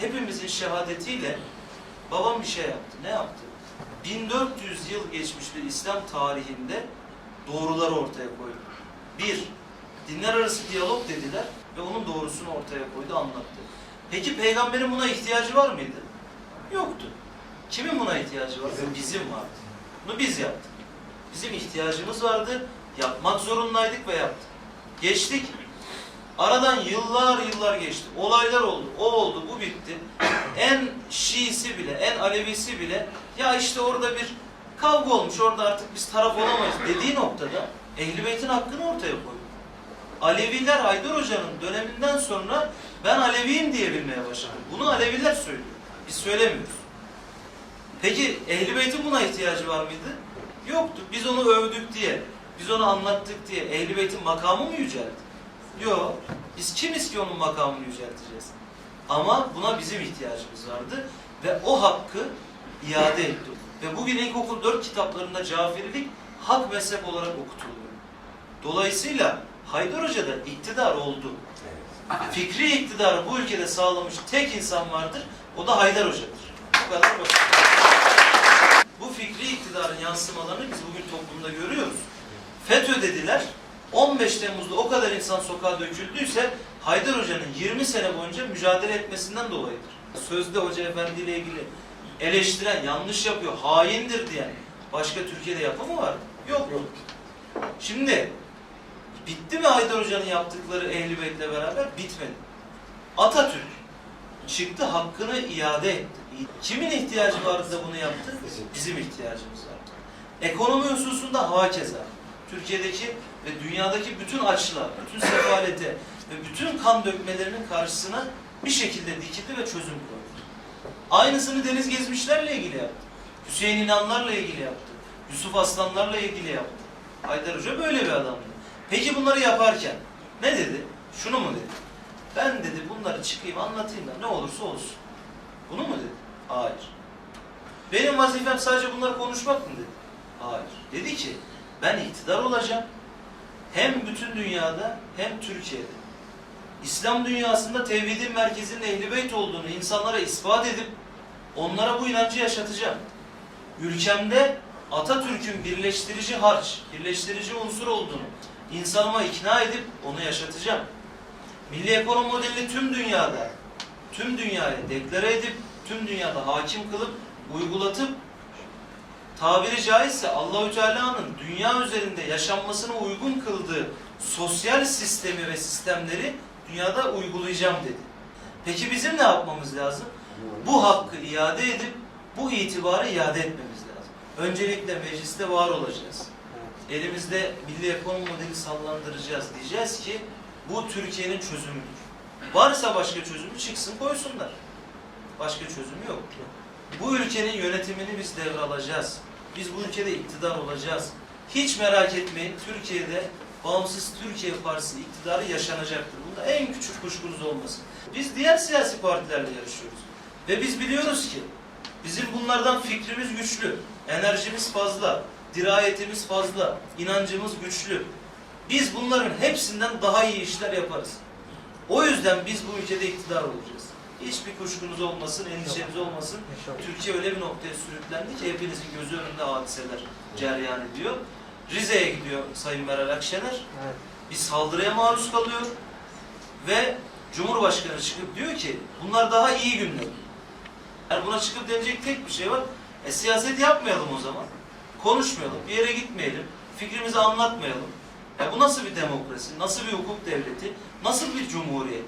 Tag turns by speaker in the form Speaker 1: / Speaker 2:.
Speaker 1: hepimizin şehadetiyle babam bir şey yaptı. Ne yaptı? 1400 yıl geçmiş bir İslam tarihinde doğruları ortaya koydu. Bir, dinler arası diyalog dediler ve onun doğrusunu ortaya koydu, anlattı. Peki peygamberin buna ihtiyacı var mıydı? Yoktu. Kimin buna ihtiyacı vardı? Bizim vardı. Bunu biz yaptık. Bizim ihtiyacımız vardı. Yapmak zorundaydık ve yaptık. Geçtik. Aradan yıllar yıllar geçti. Olaylar oldu. O oldu, bu bitti. En Şiisi bile, en Alevisi bile ya işte orada bir kavga olmuş. Orada artık biz taraf olamayız dediği noktada Ehl-i Beyt'in hakkını ortaya koydu. Aleviler Haydar Hoca'nın döneminden sonra ben Aleviyim diyebilmeye başladı. Bunu Aleviler söylüyor. Biz söylemiyoruz. Peki Ehl-i Beyt'in buna ihtiyacı var mıydı? Yoktu. Biz onu övdük diye, biz onu anlattık diye Ehl-i Beyt'in makamı mı yüceldi? Yok. Biz kimiz ki onun makamını yücelteceğiz? Ama buna bizim ihtiyacımız vardı ve o hakkı iade etti. Ve bugün ilkokul 4 kitaplarında Caferilik hak mezhep olarak okutuluyor. Dolayısıyla Haydar Hoca da iktidar oldu. Fikri iktidarı bu ülkede sağlamış tek insan vardır. O da Haydar Hoca'dır. Bu kadar basit. Bu fikri iktidarın yansımalarını biz bugün toplumda görüyoruz. FETÖ dediler. 15 Temmuz'da o kadar insan sokağa döküldüyse Haydar Hoca'nın 20 sene boyunca mücadele etmesinden dolayıdır. Sözde Hoca Efendi ile ilgili eleştiren, yanlış yapıyor, haindir diyen başka Türkiye'de yapı mı var? Yok. Şimdi bitti mi Haydar Hoca'nın yaptıkları Ehl-i Beyt'le beraber? Bitmedi. Atatürk çıktı hakkını iade etti. Kimin ihtiyacı vardı da bunu yaptı? Bizim ihtiyacımız vardı. Ekonomi hususunda hakeza. Türkiye'deki ve dünyadaki bütün açlığa, bütün sefalete ve bütün kan dökmelerinin karşısına bir şekilde dikildi ve çözüm koydu. Aynısını Deniz Gezmişlerle ilgili yaptı. Hüseyin İnanlarla ilgili yaptı. Yusuf Aslanlarla ilgili yaptı. Haydar Hoca böyle bir adamdı. Peki bunları yaparken ne dedi? Şunu mu dedi? Ben dedi bunları çıkayım anlatayım da ne olursa olsun. Bunu mu dedi? Hayır. Benim vazifem sadece bunları konuşmak mı dedi? Hayır. Dedi ki ben iktidar olacağım. Hem bütün dünyada hem Türkiye'de. İslam dünyasında tevhidin merkezinin ehl Beyt olduğunu insanlara ispat edip onlara bu inancı yaşatacağım. Ülkemde Atatürk'ün birleştirici harç, birleştirici unsur olduğunu insanıma ikna edip onu yaşatacağım. Milli ekonomi modelini tüm dünyada, tüm dünyaya deklare edip, tüm dünyada hakim kılıp, uygulatıp, tabiri caizse Allahü Teala'nın dünya üzerinde yaşanmasına uygun kıldığı sosyal sistemi ve sistemleri dünyada uygulayacağım dedi. Peki bizim ne yapmamız lazım? Bu hakkı iade edip bu itibarı iade etmemiz lazım. Öncelikle mecliste var olacağız. Elimizde milli ekonomi modeli sallandıracağız. Diyeceğiz ki bu Türkiye'nin çözümüdür. Varsa başka çözümü çıksın koysunlar. Başka çözümü yok. Bu ülkenin yönetimini biz devralacağız. Biz bu ülkede iktidar olacağız. Hiç merak etmeyin Türkiye'de Bağımsız Türkiye Partisi iktidarı yaşanacaktır. Bunda en küçük kuşkunuz olmasın. Biz diğer siyasi partilerle yarışıyoruz. Ve biz biliyoruz ki bizim bunlardan fikrimiz güçlü, enerjimiz fazla, dirayetimiz fazla, inancımız güçlü. Biz bunların hepsinden daha iyi işler yaparız. O yüzden biz bu ülkede iktidar olacağız. Hiçbir kuşkunuz olmasın, endişeniz olmasın. Türkiye öyle bir noktaya sürüklendi ki hepinizin gözü önünde hadiseler cereyan ediyor. Rize'ye gidiyor Sayın Meral Akşener.
Speaker 2: Evet.
Speaker 1: Bir saldırıya maruz kalıyor ve Cumhurbaşkanı çıkıp diyor ki bunlar daha iyi günler. Yani buna çıkıp denecek tek bir şey var. E siyaset yapmayalım o zaman. Konuşmayalım, bir yere gitmeyelim, fikrimizi anlatmayalım. Ya bu nasıl bir demokrasi, nasıl bir hukuk devleti, nasıl bir cumhuriyet?